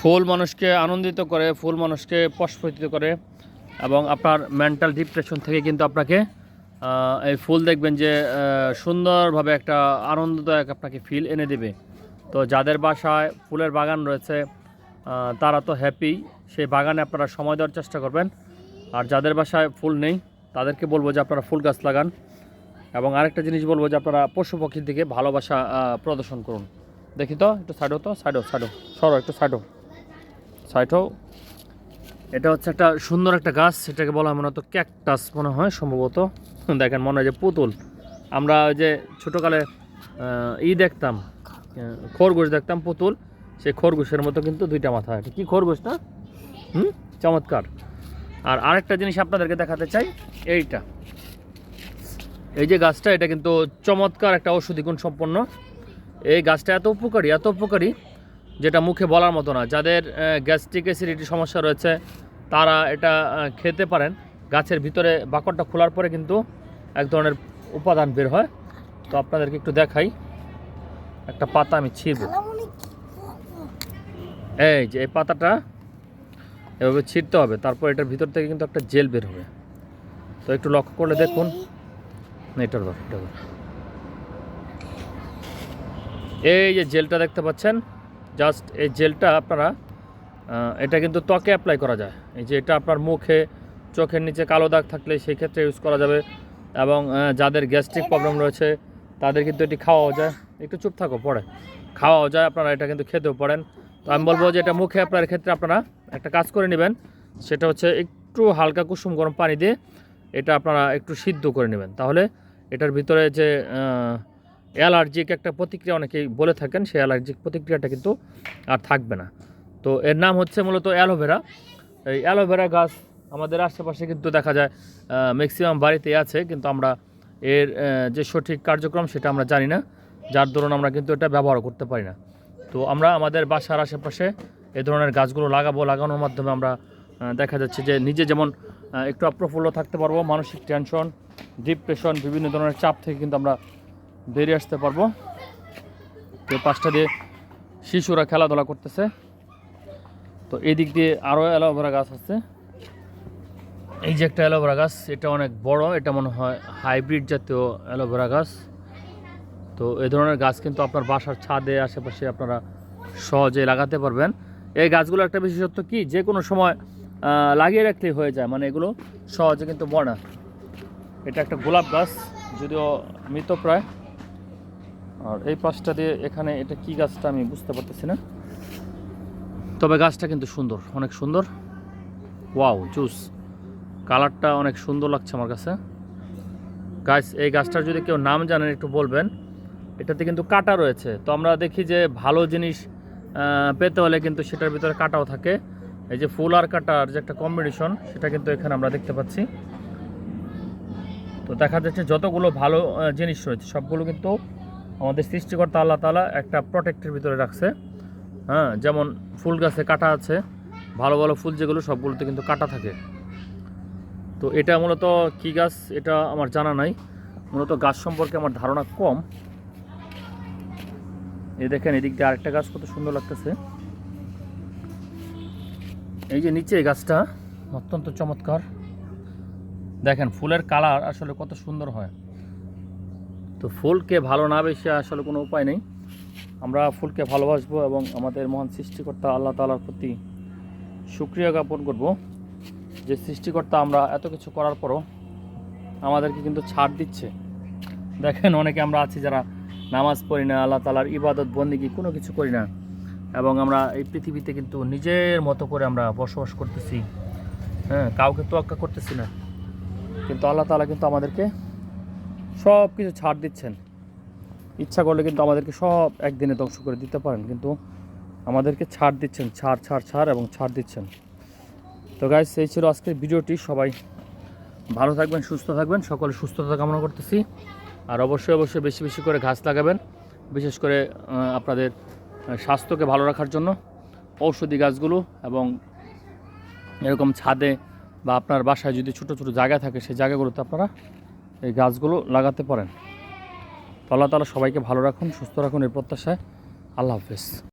ফুল মানুষকে আনন্দিত করে, ফুল মানুষকে প্রস্ফুটিত করে এবং আপনার মেন্টাল ডিপ্রেশন থেকে কিন্তু আপনাকে এই ফুল দেখবেন যে সুন্দরভাবে একটা আনন্দদায়ক আপনাকে ফিল এনে দেবে। তো যাদের বাসায় ফুলের বাগান রয়েছে তারা তো হ্যাপি সেই বাগানে আপনারা সময় দেওয়ার চেষ্টা করবেন। আর যাদের বাসায় ফুল নেই, তাদেরকে বলব যে আপনারা ফুল গাছ লাগান। এবং আরেকটা জিনিস বলব যে আপনারা পশু পক্ষীর দিকে ভালোবাসা প্রদর্শন করুন। দেখি তো, একটু সাইডও তো সাইডও সাইডও সরো, একটু সাইডও সাইডও এটা হচ্ছে একটা সুন্দর একটা গাছ, সেটাকে বলা মনে হতো ক্যাকটাস মনে হয় সম্ভবত। দেখেন, মনে হয় যে পুতুল। আমরা ওই যে ছোটোকালে ই দেখতাম খরগোশ দেখতাম, পুতুল। সেই খরগোশের মতো কিন্তু দুইটা মাথা এটা কি খরগোশ না? হুম? চমৎকার। আর আরেকটা জিনিস আপনাদেরকে দেখাতে চাই, এইটা। এই যে গাছটা, এটা কিন্তু চমৎকার একটা ঔষধি গুণ সম্পন্ন। এই গাছটা এত উপকারী এত উপকারী যেটা মুখে বলার মতো না। যাদের গ্যাস্ট্রিক অ্যাসিডিটি সমস্যা রয়েছে তারা এটা খেতে পারেন। গাছের ভিতরে বাকরটা খোলার পরে কিন্তু এক ধরনের উপাদান বের হয়। তো আপনাদেরকে একটু দেখাই। একটা পাতা আমি ছিঁড়ব এই যে এই পাতাটা এভাবে ছিঁড়তে হবে। তারপর এটার ভিতর থেকে কিন্তু একটা জেল বের হবে। তো একটু লক্ষ্য করলে দেখুন। না এটার এই যে জেলটা দেখতে পাচ্ছেন। জাস্ট এই জেলটা আপনারা এটা কিন্তু ত্বকে অ্যাপ্লাই করা যায়। এই যে এটা আপনার মুখে, চোখের নিচে কালো দাগ থাকলে সেই ক্ষেত্রে ইউজ করা যাবে এবং যাদের গ্যাস্ট্রিক প্রবলেম রয়েছে, তাদের কিন্তু এটি খাওয়াও যায়। একটু চুপ থাকো পরে খাওয়াও যায়, আপনারা এটা কিন্তু খেতেও পারেন। তো আমি বলব যে এটা মুখে আপনার ক্ষেত্রে আপনারা একটা কাজ করে নেবেন, সেটা হচ্ছে একটু হালকা কুসুম গরম পানি দিয়ে এটা আপনারা একটু সিদ্ধ করে নেবেন। তাহলে এটার ভিতরে যে অ্যালার্জিক একটা প্রতিক্রিয়া অনেকেই বলে থাকেন, সেই অ্যালার্জিক প্রতিক্রিয়াটা কিন্তু আর থাকবে না। তো এর নাম হচ্ছে মূলত অ্যালোভেরা। এই অ্যালোভেরা গাছ আমাদের আশেপাশে কিন্তু দেখা যায় ম্যাক্সিমাম বাড়িতেই আছে, কিন্তু আমরা এর যে সঠিক কার্যক্রম সেটা আমরা জানি না। যার দরুন আমরা কিন্তু এটা ব্যবহার করতে পারি না। তো আমরা আমাদের বাসার আশেপাশে এ ধরনের গাছগুলো লাগাবো, লাগানোর মাধ্যমে আমরা দেখা যাচ্ছে যে নিজে যেমন একটু অপ্রফুল্ল থাকতে পারব, মানসিক টেনশন ডিপ্রেশন বিভিন্ন ধরনের চাপ থেকে কিন্তু আমরা বেরিয়ে আসতে পারব। তো পাঁচটা দিয়ে শিশুরা খেলাধুলা করতেছে। তো এই দিক দিয়ে আরও অ্যালোভেরা গাছ আছে। এই যে একটা অ্যালোভেরা গাছ, এটা অনেক বড়, এটা মনে হয় হাইব্রিড জাতীয় অ্যালোভেরা গাছ। তো এই ধরনের গাছ কিন্তু আপনার বাসার ছাদে, আশেপাশে আপনারা সহজে লাগাতে পারবেন। এই গাছগুলো একটা বিশেষত্ব কি? যে কোনো সময় লাগিয়ে রাখলেই হয়ে যায় মানে এগুলো সহজে কিন্তু না। এটা একটা গোলাপ গাছ, যদিও মৃতপ্রায়। আর এই পাশটা দিয়ে এখানে এটা কি গাছটা আমি বুঝতে পারতেছি না। তবে গাছটা কিন্তু সুন্দর, অনেক সুন্দর। Wow, juice. কালারটা অনেক সুন্দর লাগছে আমার কাছে। গাছ, এই গাছটার যদি কেউ নাম জানেন, একটু বলবেন। এটাতে কিন্তু কাটা রয়েছে। তো আমরা দেখি যে ভালো জিনিস পেতে হলে কিন্তু সেটার ভিতরে কাটাও থাকে। এই যে ফুল আর কাটার যে একটা কম্বিনেশন সেটা কিন্তু এখানে আমরা দেখতে পাচ্ছি। তো দেখা যাচ্ছে যতগুলো ভালো জিনিস রয়েছে, সবগুলো কিন্তু আমাদের সৃষ্টিকর্তা আল্লাহ তালা একটা প্রোটেক্টের ভিতরে রাখছে। হ্যাঁ যেমন ফুল গাছে কাটা আছে, ভালো ভালো ফুল যেগুলো, সবগুলোতে কিন্তু কাটা থাকে। তো এটা মূলত কি গাছ, এটা আমার জানা নাই। মূলত গাছ সম্পর্কে আমার ধারণা কম। এই দেখেন, এদিক দিয়ে আরেকটা গাছ কত সুন্দর লাগতেছে। এই যে নিচে এই গাছটা, অত্যন্ত চমৎকার। দেখেন, ফুলের কালার আসলে কত সুন্দর হয়। তো ফুলকে ভালো না বেশি আসলে কোনো উপায় নেই। আমরা ফুলকে ভালোবাসবো এবং আমাদের মহান সৃষ্টিকর্তা আল্লাহ তালার প্রতি সুক্রিয়া জ্ঞাপন করব। যে সৃষ্টিকর্তা আমরা এত কিছু করার পরও আমাদেরকে কিন্তু ছাড় দিচ্ছে। দেখেন অনেকে আমরা আছি যারা নামাজ পড়ি না, আল্লাহ তালার ইবাদত, বন্দিগি কোনো কিছু করি না। এবং আমরা এই পৃথিবীতে কিন্তু নিজের মতো করে আমরা বসবাস করতেছি। হ্যাঁ কাউকে তোয়াক্কা করতেছি না। কিন্তু আল্লাহ তালা কিন্তু আমাদেরকে সব কিছু ছাড় দিচ্ছেন। ইচ্ছা করলে কিন্তু আমাদেরকে সব একদিনে ধ্বংস করে দিতে পারেন, কিন্তু আমাদেরকে ছাড় দিচ্ছেন, ছাড় ছাড় ছাড় এবং ছাড় দিচ্ছেন। তো গাইস এই ছিল আজকের ভিডিওটি। সবাই ভালো থাকবেন, সুস্থ থাকবেন। সকলে সুস্থতা কামনা করতেছি। আর অবশ্যই অবশ্যই বেশি বেশি করে ঘাস লাগাবেন, বিশেষ করে আপনাদের স্বাস্থ্যকে ভালো রাখার জন্য ঔষধি গাছগুলো এবং এরকম ছাদে বা আপনার বাসায় যদি ছোটো ছোটো জায়গা থাকে, সেই জায়গাগুলোতে আপনারা এই গাছগুলো লাগাতে পারেন। আল্লাহ তালা সবাইকে ভালো রাখুন, সুস্থ রাখুন এর প্রত্যাশায়। আল্লাহ হাফেজ।